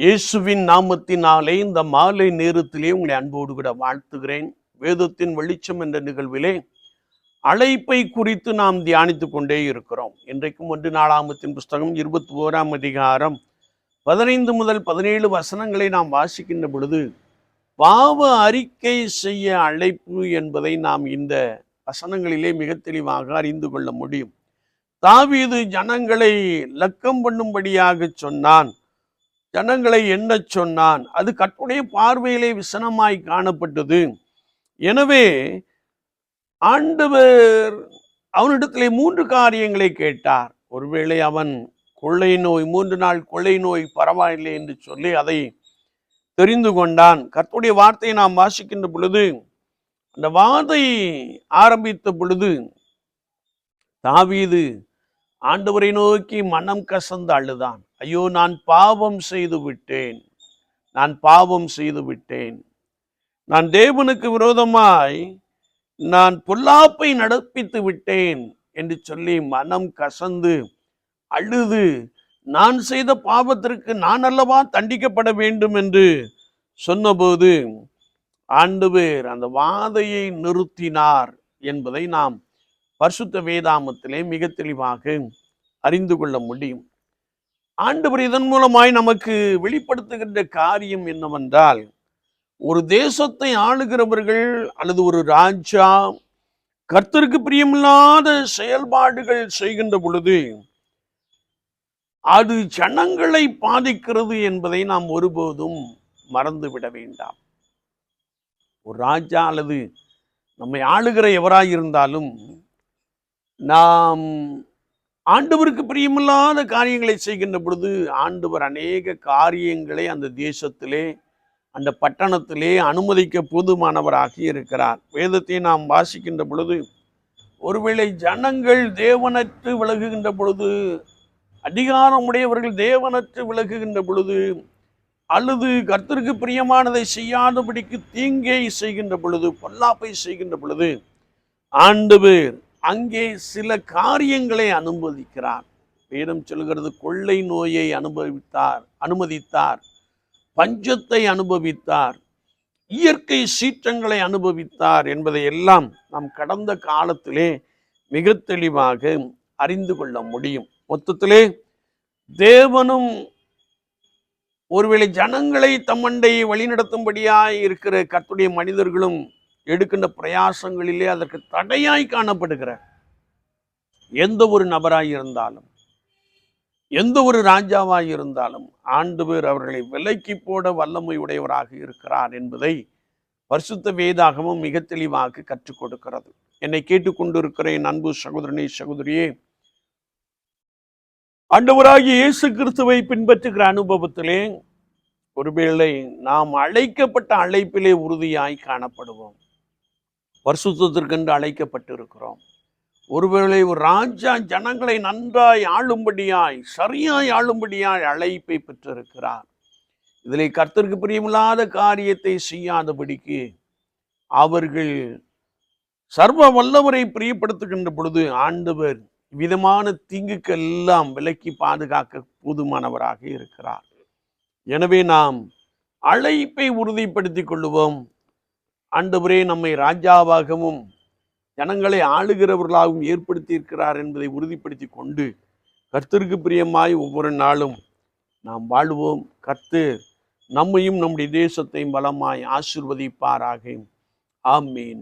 இயேசுவின் நாமத்தினாலே இந்த மாலை நேரத்திலே உங்களை அன்போடு கூட வாழ்த்துகிறேன். வேதத்தின் வெளிச்சம் என்ற நிகழ்விலே அழைப்பை குறித்து நாம் தியானித்து கொண்டே இருக்கிறோம். இன்றைக்கும் ஒன்று நாலாமத்தின் புஸ்தகம் இருபத்தி ஓராம் அதிகாரம் பதினைந்து முதல் பதினேழு வசனங்களை நாம் வாசிக்கின்ற பொழுது பாவ அறிக்கை செய்ய அழைப்பு என்பதை நாம் இந்த வசனங்களிலே மிக தெளிவாக அறிந்து கொள்ள முடியும். தாவீது ஜனங்களை லக்கம் பண்ணும்படியாக சொன்னான் ஜனங்களை எண்ணச் சொன்னான். அது கட்டுடைய பார்வையிலே விசனமாய் காணப்பட்டது. எனவே ஆண்டவர் அவனிடத்திலே மூன்று காரியங்களை கேட்டார். ஒருவேளை அவன் கொள்ளை நோய் மூன்று நாள் கொள்ளை நோய் பரவாயில்லை என்று சொல்லி அதை தெரிந்து கொண்டான். கர்த்தருடைய வார்த்தையை நாம் வாசிக்கின்ற பொழுது அந்த வாதை ஆரம்பித்த பொழுது தாவீது ஆண்டவரை நோக்கி மனம் கசந்து அழுதான். ஐயோ நான் பாவம் செய்து விட்டேன். நான் பாவம் செய்து விட்டேன். நான் தேவனுக்கு விரோதமாய் நான் பொல்லாப்பை நடப்பித்து விட்டேன் என்று சொல்லி மனம் கசந்து அழுது நான் செய்த பாவத்திற்கு நான் அல்லவா தண்டிக்கப்பட வேண்டும்? என்று சொன்னபோது ஆண்டவர் அந்த வாதையை நிறுத்தினார் என்பதை நாம் பரிசுத்த வேதாமத்திலே மிக தெளிவாக அறிந்து கொள்ள முடியும். ஆண்டவர் இதன் மூலமாய் நமக்கு வெளிப்படுத்துகின்ற காரியம் என்னவென்றால் ஒரு தேசத்தை ஆளுகிறவர்கள் அல்லது ஒரு ராஜா கர்த்தருக்கு பிரியமில்லாத செயல்பாடுகள் செய்கின்ற பொழுது அது ஜனங்களை பாதிக்கிறது என்பதை நாம் ஒருபோதும் மறந்துவிட வேண்டாம். ஒரு ராஜா அல்லது நம்மை ஆளுகிற எவராயிருந்தாலும் நாம் ஆண்டவருக்கு பிரியமில்லாத காரியங்களை செய்கின்ற பொழுது ஆண்டவர் அநேக காரியங்களை அந்த தேசத்திலே அந்த பட்டணத்திலே அனுமதிக்க போதுமானவராக இருக்கிறார். வேதத்தை நாம் வாசிக்கின்ற பொழுது ஒருவேளை ஜனங்கள் தேவனற்று விலகுகின்ற பொழுது அதிகாரமுடையவர்கள் தேவனற்று விலகுகின்ற பொழுது அல்லது கர்த்தருக்கு பிரியமானதை செய்யாதபடிக்கு தீங்கை செய்கின்ற பொழுது பொல்லாப்பை செய்கின்ற பொழுது ஆண்டவர் அங்கே சில காரியங்களை அனுமதிக்கிறார். வேதம் சொல்கிறது கொள்ளை நோயை அனுபவித்தார் அனுமதித்தார் பஞ்சத்தை அனுபவித்தார் இயற்கை சீற்றங்களை அனுபவித்தார் என்பதை எல்லாம் நாம் கடந்த காலத்திலே மிக தெளிவாக அறிந்து கொள்ள முடியும். மொத்தத்திலே தேவனும் ஒருவேளை ஜனங்களை தம்மண்டை வழிநடத்தும்படியாய் இருக்கிற கத்துடைய மனிதர்களும் எடுக்கின்ற பிரயாசங்களிலே அதற்கு தடையாய் காணப்படுகிற எந்த ஒரு நபராய் இருந்தாலும் எந்த ஒரு ராஜாவாய் இருந்தாலும் ஆண்டவர் அவர்களை விலைக்கு போட வல்லமை உடையவராக இருக்கிறார் என்பதை பரிசுத்த வேதாகமும் மிக தெளிவாக கற்றுக் கொடுக்கிறது. என்னை கேட்டுக்கொண்டிருக்கிற என் அன்பு சகோதரனே சகோதரியே. ஆண்டவராகிய இயேசு கிறிஸ்துவை பின்பற்றுகிற அனுபவத்திலே ஒருவேளை நாம் அழைக்கப்பட்ட அழைப்பிலே உறுதியாய் காணப்படுவோம். பரிசுத்திற்கென்று அழைக்கப்பட்டிருக்கிறோம். ஒருவேளை ஒரு ராஜா ஜனங்களை நன்றாய் ஆளும்படியாய் சரியாய் ஆளும்படியாய் அழைப்பை பெற்றிருக்கிறார். இதிலே கர்த்தருக்கு பிரியமில்லாத காரியத்தை செய்யாதபடிக்கு அவர்கள் சர்வ வல்லவரை பிரியப்படுத்துகின்ற பொழுது ஆண்டவர் விதமான தீங்குக்கெல்லாம் விலக்கி பாதுகாக்க போதுமானவராக இருக்கிறார். எனவே நாம் அழைப்பை உறுதிப்படுத்திக் கொள்ளுவோம். ஆண்டவரே நம்மை ராஜாவாகவும் ஜனங்களை ஆளுகிறவர்களாகவும் ஏற்படுத்தியிருக்கிறார் என்பதை உறுதிப்படுத்தி கொண்டு கர்த்தருக்கு பிரியமாய் ஒவ்வொரு நாளும் நாம் வாழ்வோம். கர்த்து நம்மையும் நம்முடைய தேசத்தையும் பலமாய் ஆசிர்வதிப்பாராக. ஆமீன்.